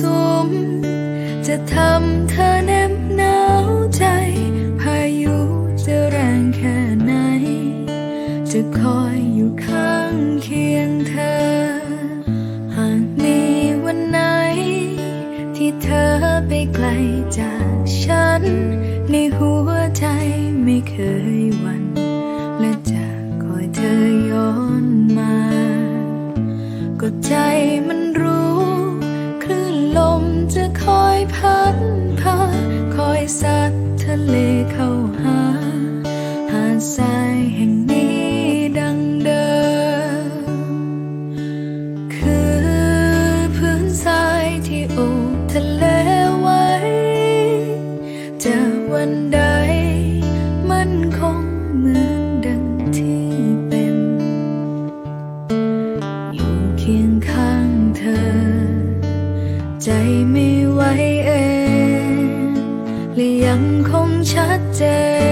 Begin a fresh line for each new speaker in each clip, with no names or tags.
สุมจะทำเธอแนบหนาวใจ พายุจะแรงแค่ไหน จะคอยอยู่ข้างเคียงเธอ หากมีวันไหน ที่เธอไปไกลจากฉัน ในหัวใจไม่เคย วันใด มันคงเหมือนดังที่เป็น อยู่เคียงข้างเธอ ใจไม่ไหวเองและยังคงชัดเจ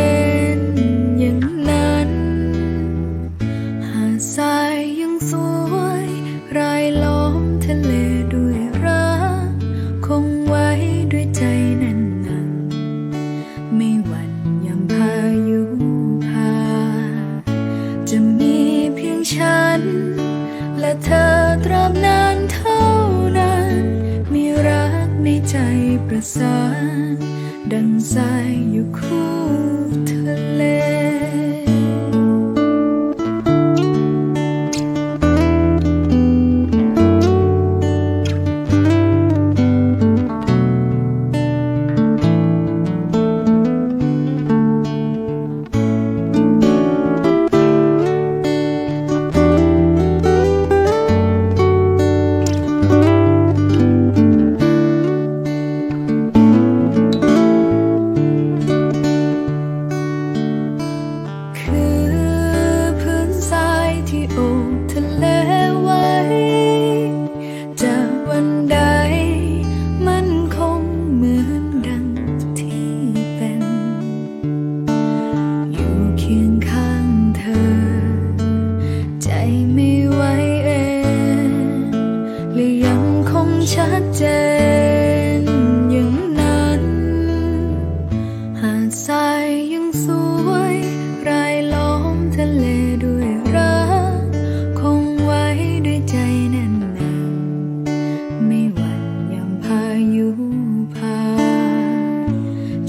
น ประสานดังสายอยู่คู่เธอ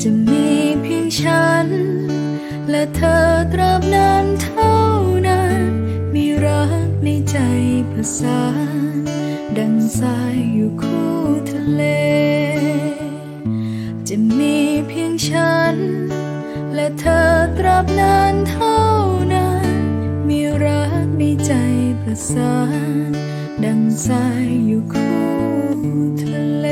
จะมีเพียงฉัน และเธอตราบนานเท่านั้น มีรักในใจผสาดังสายอยู่คู่ทะเล จะมีเพียงฉัน และเธอตราบนานเท่านั้น มีรักในใจประสาดังสายอยู่คู่ทะเล